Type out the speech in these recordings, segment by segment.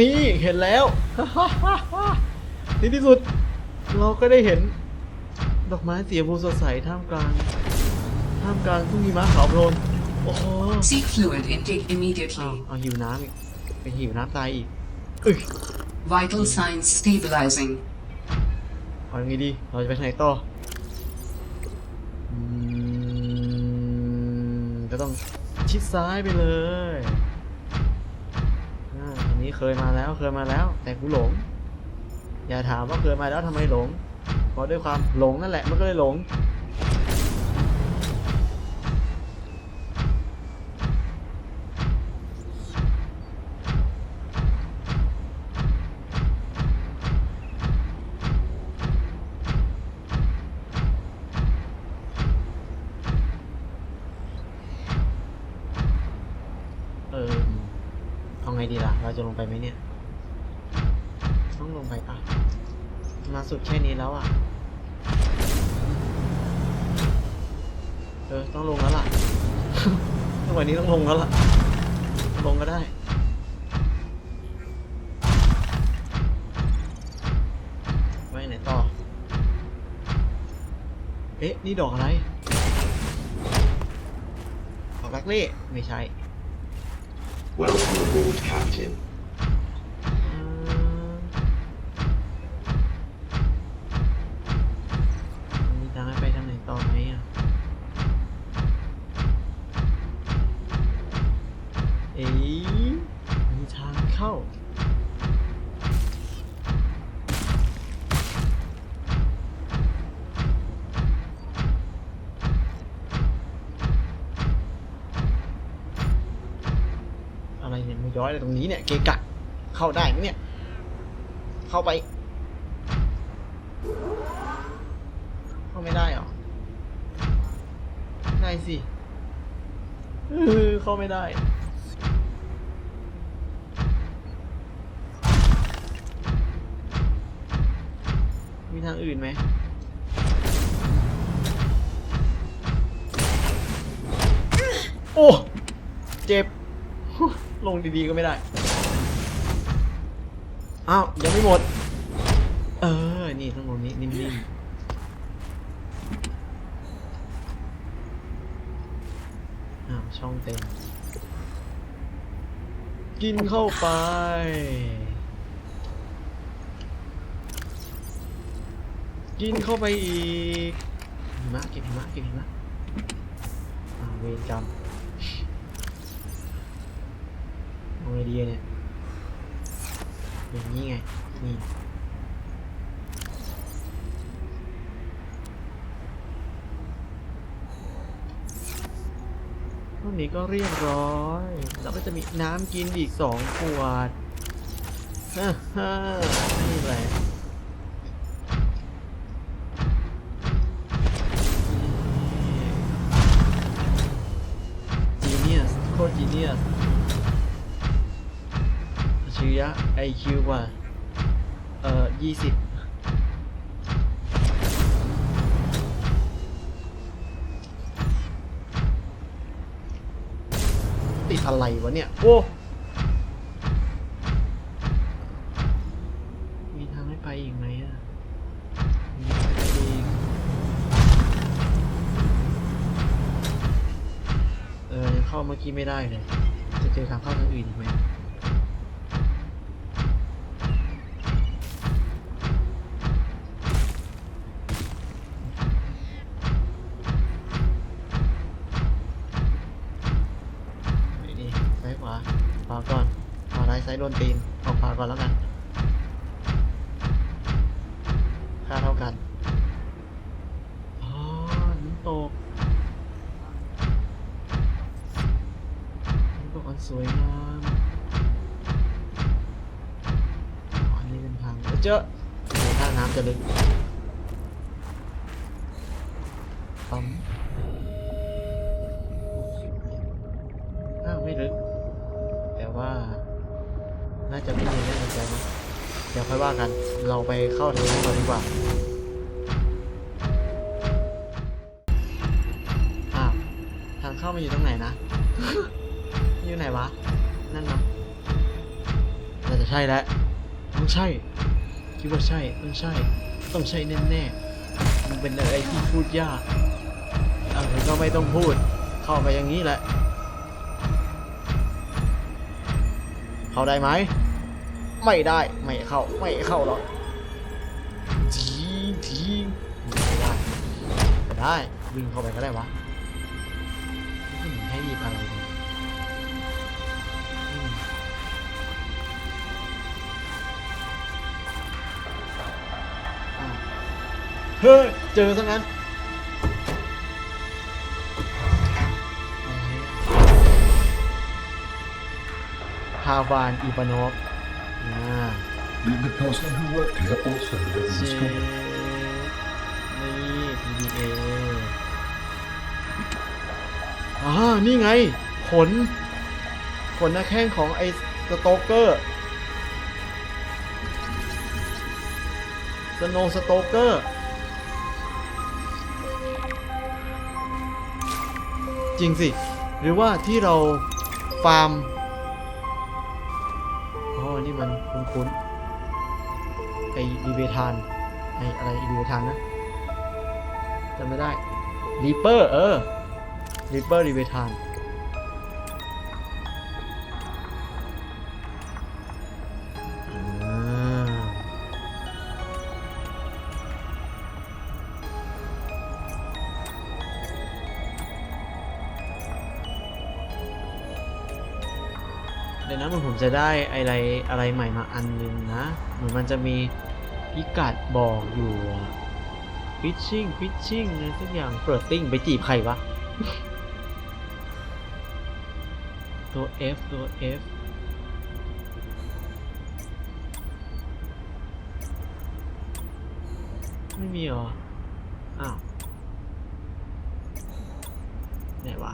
นี่เห็นแล้วในที่สุด เราก็ได้เห็น ดอกไม้สีชมพูสดใสท่ามกลาง ท่ามกลางทุ่งหิมะขาวโพลนโอ้โห Seek fluid intake เอา immediately. เอาหิวน้ำอีกเป็นหิวน้ำตายอีกอึย Vital signs stabilizing. เอายังไงดี เราจะไปไหนต่ออืมก็ต้องชิดซ้ายไปเลยอ่าอั นี้เคยมาแล้วเคยมาแล้ว แต่กูหลง อย่าถามว่าเคยมาแล้วทำไมหลงเพราะด้วยความหลงนั่นแหละมันก็เลยหลง ดีล่ะ เราจะลงไปไหมเนี่ย ต้องลงไปปะมาสุดแค่นี้แล้วอะ เออ ต้องลงแล้วล่ะวันนี้ต้องลงแล้วล่ะ ลงก็ได้ไว้ไหนต่อ เอ๊ะ นี่ดอกอะไร ดอกรักเล่ไม่ใช่ Welcome aboard, Captain. เนี่ยมันย้อยอะไรตรงนี้เนี่ย เกะกะ เข้าได้ไหมเนี่ย เข้าไป เข้าไม่ได้หรอ ได้สิเออเข้าไม่ได้มีทางอื่นไหม โอ้ เจ็บ ลงดีๆก็ไม่ได้ อ้าว ยังไม่หมด เออ นี่ต้องลงนี้นิ่มๆอ้าวช่องเต็ม กินเข้าไป กินเข้าไปอีกหิมะเก็บหิมะเก็บหิมะอ่าเวรกรรมเอา ไงดีเนี่ย อย่างนี้ไง นี่เท่านี้ก็เรียบร้อย แล้วก็จะมีน้ำกินอีกสองขวดฮ่าฮ่านี่แหละจีเนียสโคตรจีเนียส ริยะ IQ กว่า เอ่อยี่สิบติดอะไรวะเนี่ย โอ้ มีทางให้ไปอีกไหมอะมีทางไปอีกเออยังเข้าเมื่อกี้ไม่ได้เลย จะเจอทางเข้าทางอื่นอีกไหม เป็นทางเอ้ยเจอโอ้ท่าน้ำจะลึกปั๊มอ้าวไม่ลึก แต่ว่า น่าจะไม่มีแน่ใจนะเดี๋ยวค่อยว่ากัน เราไปเข้าทางนั้นก่อนดีกว่าอ้าวทางเข้ามันอยู่ตรงไหนนะ อยู่ไหนวะ นั่นนะน่าจะใช่แล้วต้องใช่ คิดว่าใช่ต้องใช่ ต้องใช่แน่ๆมันเป็นอะไรที่พูดยากอะไรก็ไม่ต้องพูด เข้าไปอย่างนี้แหละ เข้าได้ไหม ไม่ได้ ไม่เข้า ไม่เข้าหรอกทีทีไม่ได้ ได้ วิ่งเข้าไปก็ได้วะไม่เห็นให้มีอะไร ฮ้ยเจอซะงั้นฮาวานอีปานอฟอ่า The person who worked here also lived in เช this company. นี่ PDA อ่า นี่ไง ขน ขนหน้าแข้งของไอ้สโตเกอร์สโนสโตเกอร์ จริงสิ หรือว่าที่เราฟาร์มอ๋อนี่มันคุ้นๆไออีเวทานไออะไรอีเวทานนะจำไม่ได้รีเปอร์เออรีเปอร์รีเวทาน จะได้อะไรอะไรใหม่มาอันนึงนะ เหมือนมันจะมีพิกัดบอกอยู่ฟิชชิ่งฟิชชิ่งอะไรสักอย่างเปิดติ้งไปจีบใครวะ ตัว F ตัว F ไม่มีหรอ อ้าว ไหนวะ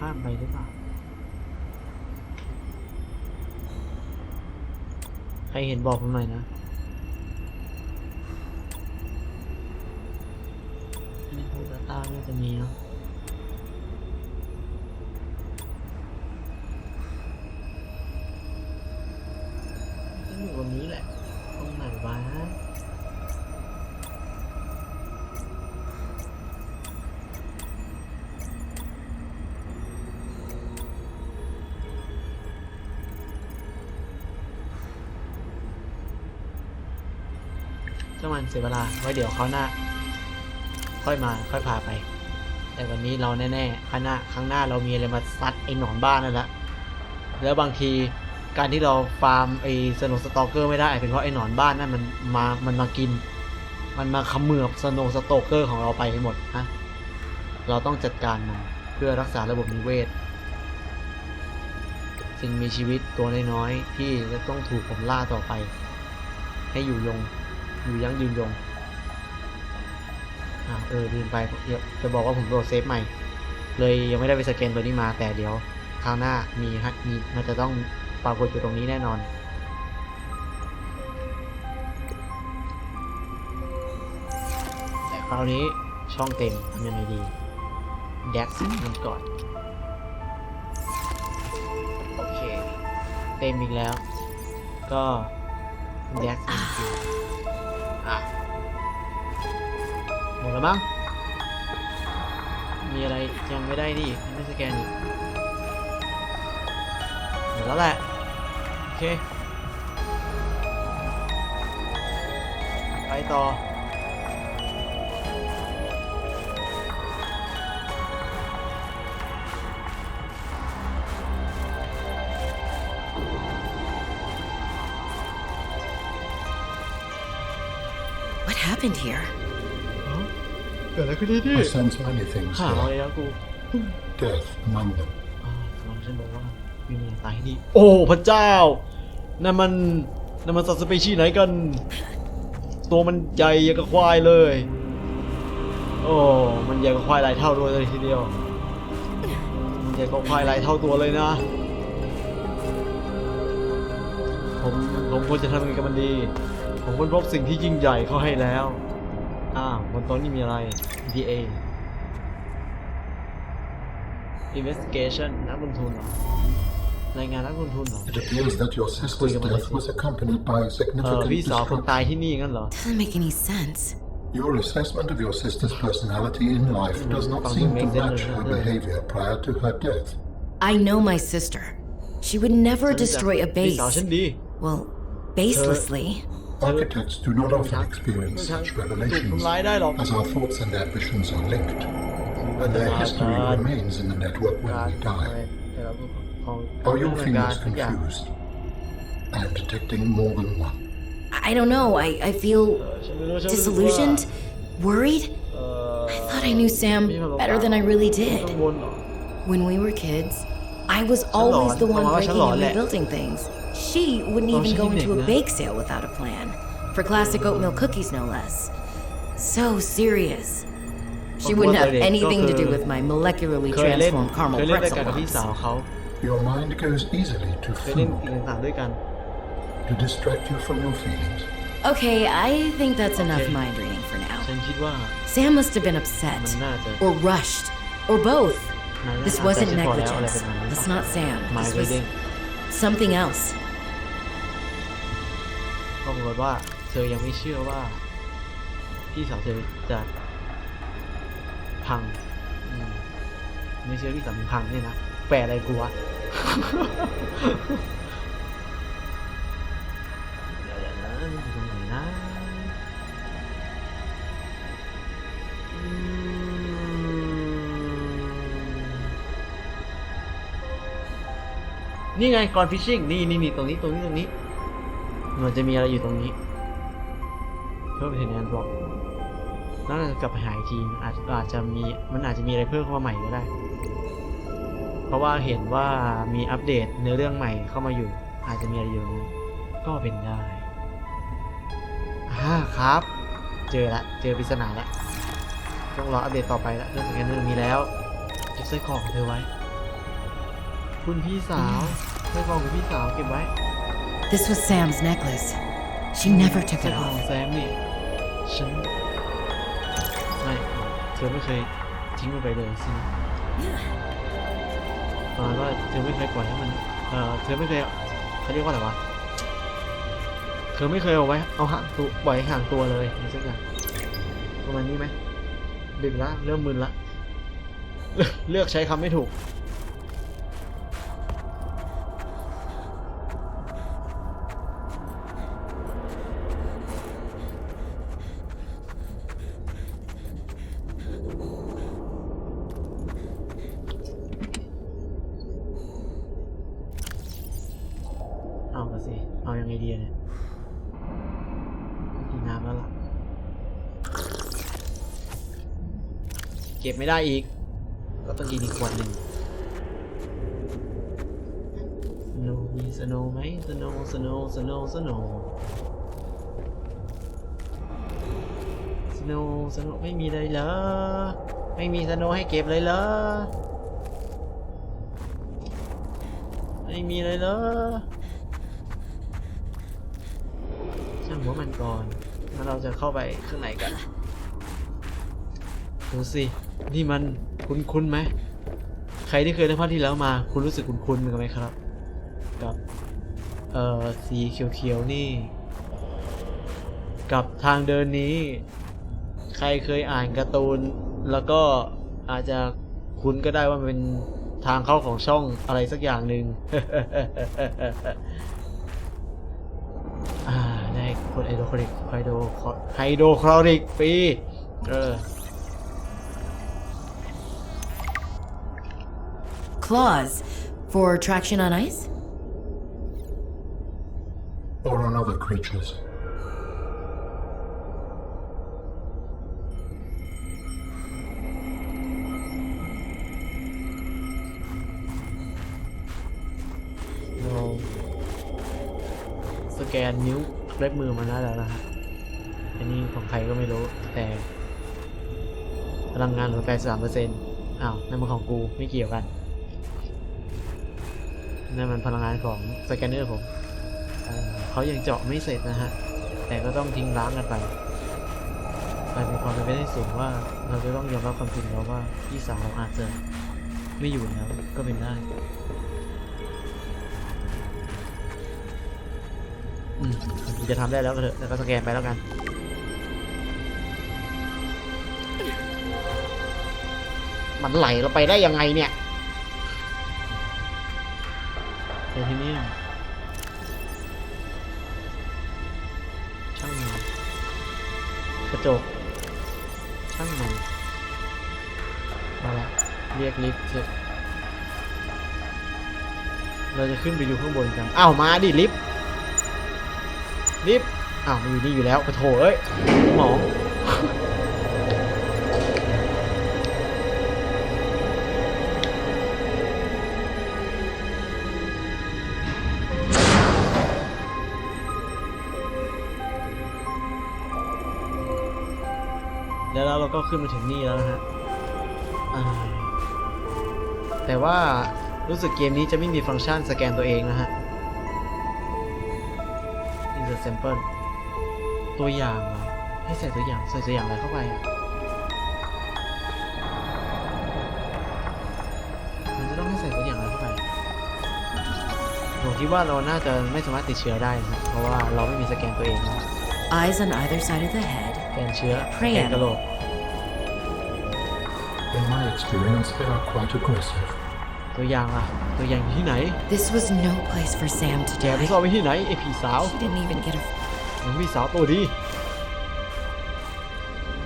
ข้ามไปหรือเปล่า ใครเห็นบอกผมหน่อยนะอันนี้พูดตาน่าจะมีเนาะต้องอยู่ตรงนี้แหละ ตรงไหนวะ ก็มันเสียเวลา ไว้เดี๋ยวเขาหน้า ค่อยมาค่อยพาไป แต่วันนี้เราแน่ๆข้างหน้าข้างหน้าเรามีอะไรมาซัดไอ้หนอนบ้านนั่นละแล้วบางทีการที่เราฟาร์มไอ้สโนสตอกเกอร์ไม่ได้อาจเป็นเพราะไอ้หนอนบ้านนั่นมันมามันมากิน มันมาขมือบสโนสตอกเกอร์ของเราไปให้หมดนะเราต้องจัดการมันเพื่อรักษาระบบนิเวศสิ่งมีชีวิตตัวน้อยๆที่จะต้องถูกผมล่าต่อไป ให้อยู่ยง อยู่ยั้งยืนยงอ่าเออลืมไปจะบอกว่าผมโหลดเซฟใหม่ เลยยังไม่ได้ไปสแกนตัวนี้มาแต่เดี๋ยวคราวหน้ามีฮะมีมันจะต้องปรากฏอยู่ตรงนี้แน่นอน แต่คราวนี้ช่องเต็มทำยังไงดีแดกมันก่อน โอเค เต็มอีกแล้ว ก็แดกมันจริง อะหมดแล้วมั้ง มีอะไรยังไม่ได้ดิยังไม่สแกนอีกหมดแล้วแหละ โอเค ไปต่อ happened here? เกิดอะไรขึ้นที่นี่ I sense many things ข่าวอะไร here. แล้วกู Death among them. อ่าสมองฉันบอกว่ามีเมียตายที่นี่โอ้พระเจ้านั่นมันนั่นมันสัตว์สเปชีส์ไหนกัน ตัวมันใหญ่อย่างกับควายเลย โอ้มันใหญ่กว่าควายหลายเท่าด้วยเลยทีเดียว มันใหญ่กว่าควายหลายเท่าตัวเลยนะ ผมผมควรจะทำยังไงกับมันดี ผมค้นพบสิ่งที่ยิ่งใหญ่เข้าให้แล้วอ้าวบนโต๊ะนี่มีอะไร DA investigation นักลงทุนเหรอรายงานนักลงทุนเหรอ It appears that your sister's death was accompanied by เออ significant พี่สาวคน disruption. ตายที่นี่งั้นเหรอ Doesn't make any sense. Your assessment of your sister's personality in life does not Something seem to makes match sense. her behavior prior to her death. I know my sister. She would never ฉันรู้จัก destroy a พี่สาว base. ฉันดี Well, baselessly. Architects do not often experience such revelations as our thoughts and ambitions are linked, and their history remains in the network when we die. Are your fingers confused? I am detecting more than one. I don't know. I, I feel disillusioned, worried. I thought I knew Sam better than I really did. When we were kids, I was always the one breaking and rebuilding things. She wouldn't even go into a bake sale without a plan. For classic oatmeal cookies, no less. So serious. She wouldn't have anything to do with my molecularly transformed caramel pretzel box. Your mind goes easily to food to distract you from your feelings. Okay, I think that's enough mind reading for now. Sam must have been upset, or rushed, or both. This wasn't negligence. That's not Sam. This was something else. ก็ปรากฏว่าเธอยังไม่เชื่อว่า พี่สาวเธอจะพังไม่เชื่อพี่สาวมึงพังเนี่ยนะแปลอะไรกูวะ นี่ไงก่อนฟิชชิ่งนี่นี่นี่ตรงนี้ตรงนี้ตรงนี้มันจะมีอะไรอยู่ตรงนี้เพิ่มเทนแอนบล็อกแล้วเราจะกลับไปหาอีกทีอาจอาจจะมีมันอาจจะมีอะไรเพิ่มเข้ามาใหม่ก็ได้ เพราะว่าเห็นว่ามีอัปเดตเนื้อเรื่องใหม่เข้ามาอยู่ อาจจะมีอะไรอยู่นี้ก็เป็นได้อ่าครับ เจอละเจอปริศนาละต้องรออัปเดตต่อไปละเรื่องสแกนเนอร์มีแล้วเก็บไส้อของเธอไว้ คุณพี่สาว ไส้กรอกของพี่สาวเก็บไว้ This was Sam's necklace. She never took เส้น it ของ off. แซมนี่ฉันไม่เธอไม่เคยทิ้งมันไปเลยสินะประมาณว่าเธอไม่เคยปล่อยให้มันเออเธอไม่เคยเขาเรียกว่าอะไรวะเธอไม่เคยเอาไว้เอาห่างตัวปล่อยให้ห่างตัวเลยอะไรสักอย่างประมาณนี้ไหมดึกละเริ่มมึนละ เลือกใช้คำไม่ถูก ก็บไม่ได้อีก ก็ต้องกินอีกขวดหนึ่งสโนมีสโนไหมสโนสโนสโนสโนสโนสโนไม่มีเลยเหรอ ไม่มีสโนให้เก็บเลยเหรอ ไม่มีเลยเหรอ ช่างหัวมันก่อน แล้วเราจะเข้าไปข้างในกัน ดูสิ นี่มันคุ้นๆไหมใครที่เคยได้ภาคที่แล้วมา คุณรู้สึกคุ้นๆเหมือนกันไหมครับ กับ เอ่อ สีเขียวๆ นี่ กับทางเดินนี้ ใครเคยอ่านการ์ตูน แล้วก็อาจจะคุ้นก็ได้ว่ามันเป็นทางเข้าของช่องอะไรสักอย่างหนึ่งได้ไฮโดรคลอริกไฮโดรไฮโดรคลอริกฟรีเออ Claws for traction on ice? Or on other creatures. no สแกนนิ้วเล็บมือมาแล้วแล้วนะฮะอันนี้ของใครก็ไม่รู้ แต่พลังงานเหลือ83เปอร์เซ็นต์อ้าวนั่นมันของกูไม่เกี่ยวกัน นั่นมันพลังงานของสแกนเนอร์ผมเเขายังเจาะไม่เสร็จนะฮะ แต่ก็ต้องทิ้งร้างกันไปกลายเป็นความเป็นไปได้สูงว่าเราจะต้องยอมรับความจริงแล้วว่าพี่สาวเราอาจจะไม่อยู่แล้วก็เป็นได้จะทำได้แล้วก็เถอะแล้วก็สแกนไปแล้วกันมันไหลเราไปได้ยังไงเนี่ย จกช่างมันมาละเรียกลิฟต์เสร็จเราจะขึ้นไปดูข้างบนกันอ้าวมาดิลิฟต์ลิฟต์อ้าวมันอยู่นี่อยู่แล้วกระโถเอ้ยหมอ ก็ขึ้นมาถึงนี่แล้วนะฮะอ่าแต่ว่ารู้สึกเกมนี้จะไม่มีฟังก์ชันสแกนตัวเองนะฮะ insert sample ตัวอย่างเหรอให้ใส่ตัวอย่างใส่ตัวอย่างอะไรเข้าไปอะมันจะต้องให้ใส่ตัวอย่างอะไรเข้าไปผมคิดว่าเราน่าจะไม่สามารถติดเชื้อได้นะเพราะว่าเราไม่มีสแกนตัวเองนะ Eyes on either side of the head. สแกนเชื้อสแกนกระโหลก In my experience, they are quite aggressive. ตัวอย่างล่ะ ตัวอย่างอยู่ที่ไหน This was no place for Sam to แกไปซ่อนไว้ที่ไหนไอผีสาว She didn't even get a. มันมีสาวตัวดี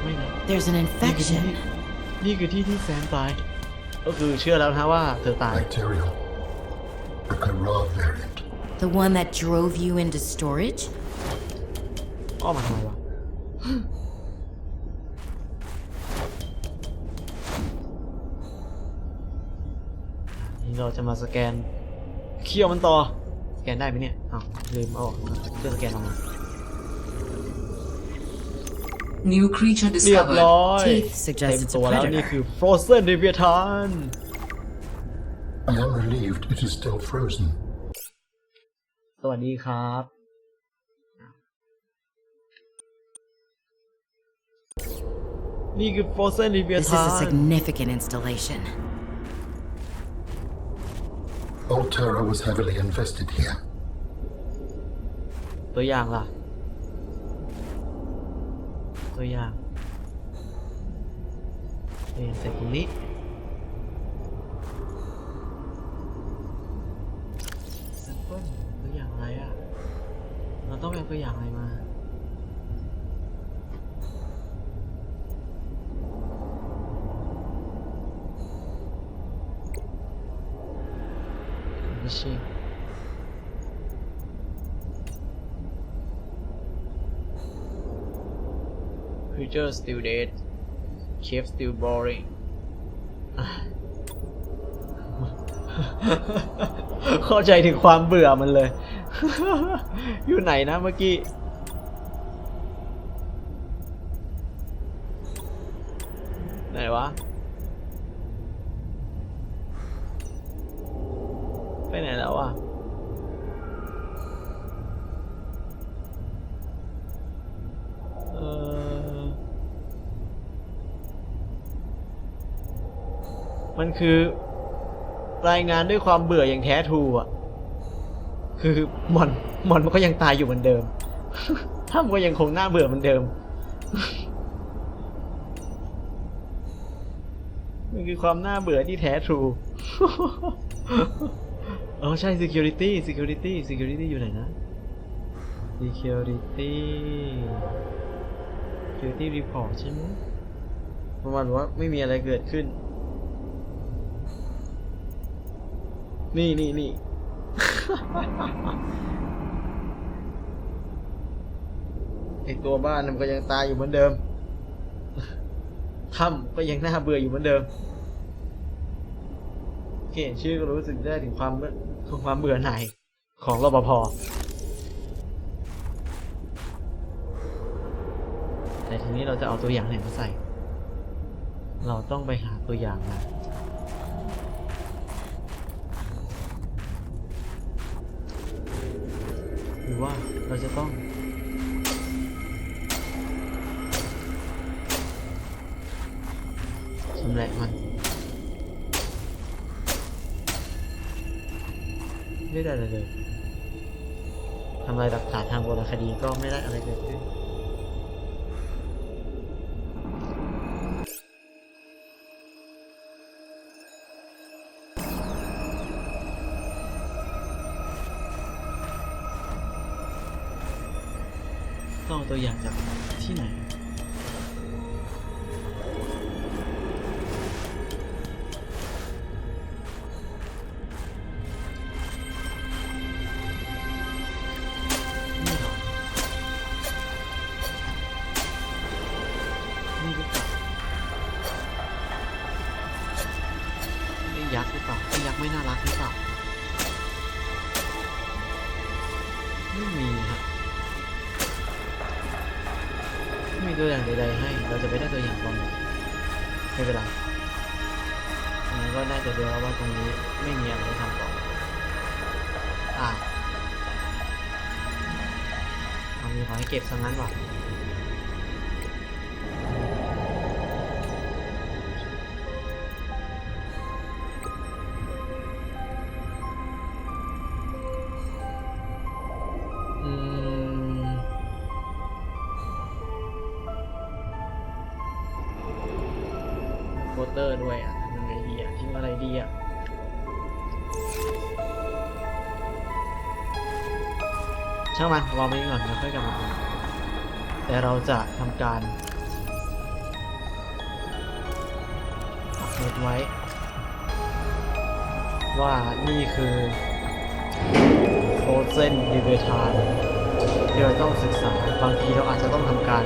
ไม่นะ There's an นี่คือที่ infection. นี่คือที่ที่แซมตาย ก็คือเชื่อแล้วนะว่าเธอตาย Bacterial. The Kara variant. The one that drove you into storage? อ้อมาทำไมวะ นี่เราจะมาสแกนเคี่ยวมันต่อ สแกนได้ไหมเนี่ยอ้าวลืมเอาออกเครื่องสแกนออกมา New creature เรียบ discovered. ร้อย Teeth เต็ suggest ม it's ตัว a แล้ว นี่ predator. คือ Frozen Leviathan I am relieved it is still frozen. สวัสดีครับ นี่คือ Frozen This is a Leviathan significant installation. Altera was heavily invested here. ตัวอย่างล่ะ ตัวอย่างตัวอย่างใส่ตรงนี้ ตัวอย่างอะไรอะ เราต้องเอาตัวอย่างอะไรมา ไม่ใช่ Creature still dead Cave still boring เข้าใจถึงความเบื่อมันเลย อยู่ไหนนะเมื่อกี้ ไหนวะ คือ รายงานด้วยความเบื่ออย่างแท้ทรูอะ คือมอนมอนมันก็ยังตายอยู่เหมือนเดิม ถ้ำก็ยังคงน่าเบื่อเหมือนเดิมมันคือความน่าเบื่อที่แท้ทรูเออใช่ security security security อยู่ไหนนะ security security report ใช่ไหมประมาณว่าไม่มีอะไรเกิดขึ้น นี่นี่นี่ ไอตัวบ้านมันก็ยังตายอยู่เหมือนเดิมถ้ำก็ยังน่าเบื่ออยู่เหมือนเดิมแค่เห็นชื่อก็รู้สึกได้ถึงความเบื่อความเบื่อหน่ายของรปภแต่ทีนี้เราจะเอาตัวอย่างไหนมาใส่ เราต้องไปหาตัวอย่างมา หรือ ว่าเราจะต้องชำแหละมันไม่ได้อะไรเลยทำลายหลักฐานทางโบราณคดีก็ไม่ได้อะไรเกิดขึ้น ตัวอย่างจากที่ไหนนี่หรอนี่หรือเปล่านี่ยักษ์หรือเปล่านี่ยักษ์ไม่น่ารักหรือเปล่าไม่มี มีตัวอย่างใดๆให้ เราจะไปได้ตัวอย่างตอนไหนไม่เป็นไรงั้นก็น่าจะดูแล้วว่าตรงนี้ไม่มีอะไรให้ทำต่ออ่าเอามีขอให้เก็บซะงั้นว่ะ การปักหมุดไว้ ว่านี่คือโคเซนดิเวทานที่เราต้องศึกษาบางทีเราอาจจะต้องทำการ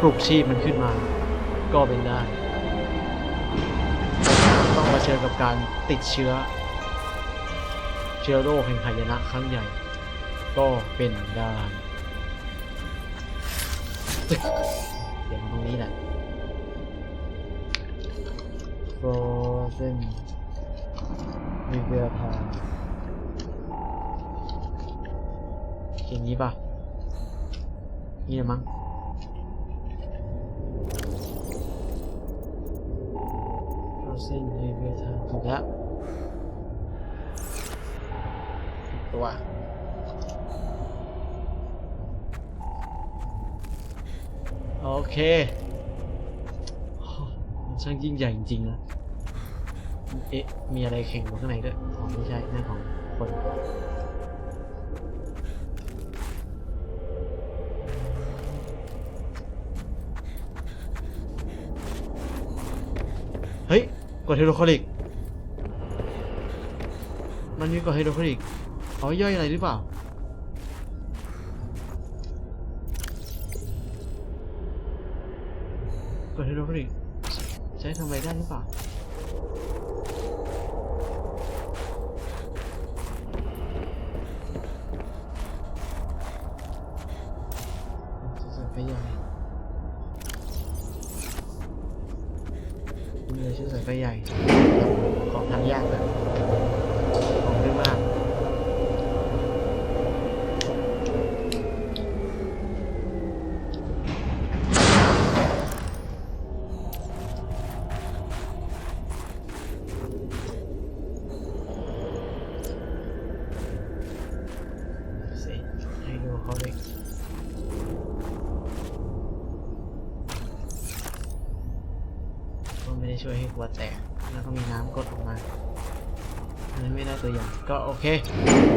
ปลุกชีพมันขึ้นมา ก็เป็นได้ ต้องมาเชิญกับการติดเชื้อ เชื้อโรคแห่งหายนะครั้งใหญ่ ก็เป็นได้ เดี๋ยวตรงนี้แหละ Frozen มีเวลาทางอย่างนี้ป่ะ นี่แหละมั้ง Frozen มีเวลาทางถูกแล้วตัว โอเคมันช่างยิ่งใหญ่จริงๆนะเอ๊ะ มีอะไรแข็งอยู่ข้างในด้วยอ๋อไม่ใช่นั่นของคนเฮ้ย กดไฮโดรคลอริก มันมีกดไฮโดรคลอริก เอาไว้ย่อยอะไรหรือเปล่า กดไฮโดรคลอริก ใช้ ทำอะไรได้หรือเปล่าจะใหญ่มีอะไรชื่อสายไฟใหญ่ของทางยากแบบ ก็โอเค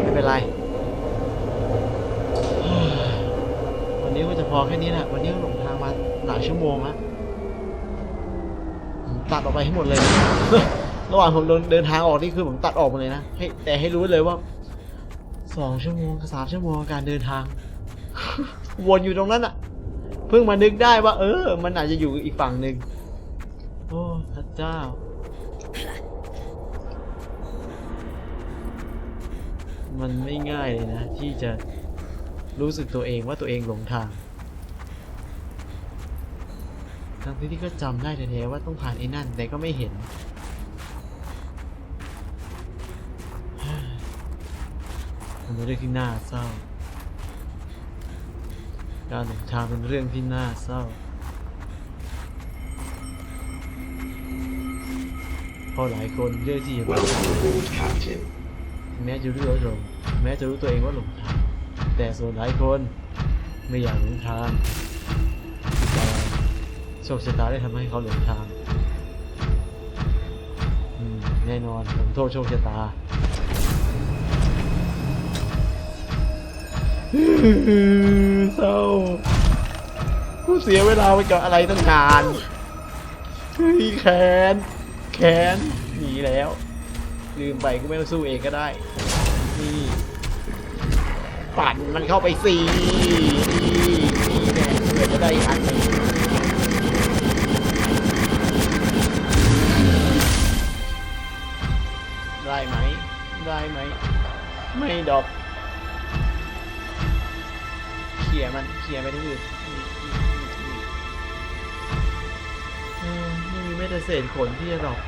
ไม่เป็นไร วันนี้ก็จะพอแค่นี้แหละวันนี้หลงทางมาหลายชั่วโมงแล้วผมตัดออกไปให้หมดเลย ระหว่างผมเดินเดินทางออกนี่คือผมตัดออกหมดเลยนะให้แต่ให้รู้เลยว่าสองชั่วโมงสามชั่วโมงการเดินทาง วนอยู่ตรงนั้นอะเพิ่งมานึกได้ว่า เออ มันอาจจะอยู่อีกฝั่งหนึ่งโอ้พระเจ้า มันไม่ง่ายเลยนะ ที่จะรู้สึกตัวเองว่าตัวเองหลงทาง ทั้งที่ก็จำได้แท้ๆว่าต้องผ่านไอ้นั่นแต่ก็ไม่เห็น มันเป็นเรื่องที่น่าเศร้า การหลงทางเป็นเรื่องที่น่าเศร้า เพราะหลายคนเลือกที่จะ Welcome aboard, Captain. แม้จะรู้ว่าหลงแม้จะรู้ตัวเองว่าหลงทางแต่ส่วนหลายคนไม่อยากหลงทางแต่โชคชะตาได้ทำให้เขาหลงทางแน่นอนผมโทษโชคชะตาเศร้ากูเสียเวลาไปกับอะไรตั้งนานเฮ้ยแขน แขนหนีแล้ว ลืมไปก็ไม่ต้องสู้เองก็ได้ นี่ปั่นมันเข้าไปสีนี่นี่แน่เพื่อจะได้อันหนึ่งได้ไหม ได้ไหม ไม่ดอกเขี่ยมันเขี่ยไปที่อื่นนี่นี่นี่นี่เออไม่มีแม้เศษขนที่จะดอก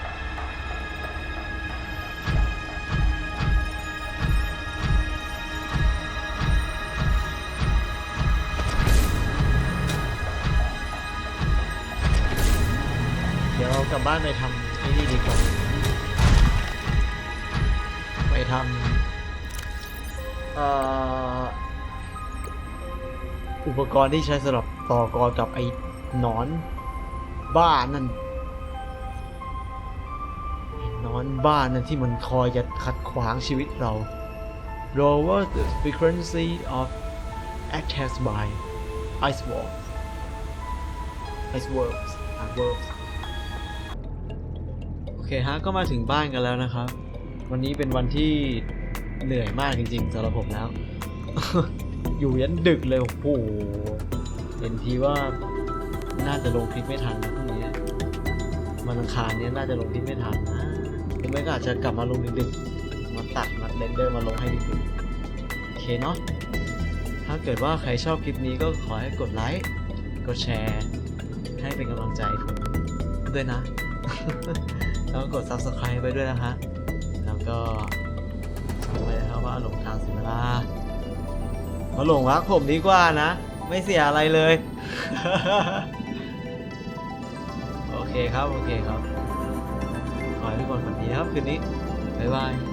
กลับบ้านไปทำไอ้นี่ดีกว่า ไปทำเอ่ออุปกรณ์ที่ใช้สำหรับต่อกรกับไอ้หนอน บ้านั่นไอหนอนบ้านั่นที่มันคอยจะขัดขวางชีวิตเรา lower the frequency of attacks by ice wall ice worms ice worms คฮะก็มาถึงบ้านกันแล้วนะครับ วันนี้เป็นวันที่เหนื่อยมากจริงๆสำหรับผมแล้ว อยู่ยันดึกเลยโอ้โหเห็นทีว่าน่าจะลงคลิปไม่ทันนะพรุ่งนี้วันอังคารเนี้ยน่าจะลงคลิปไม่ทันนะหรือไม่ก็อาจจะกลับมาลงดึกๆมาตัดมาเรนเดอร์มาลงให้ดึกๆโอเคเนาะถ้าเกิดว่าใครชอบคลิปนี้ก็ขอให้กดไลค์กดแชร์ ให้เป็นกำลังใจผมด้วยนะ แล้วก็กด subscribe ไปด้วยนะฮะแล้วก็ชมไปนะครับว่าหลงทางเสียเวลามาหลงรักผมดีกว่านะ ไม่เสียอะไรเลย โอเคครับ โอเคครับ ขอให้ทุกคนฝันดีครับคืนนี้ บ๊ายบาย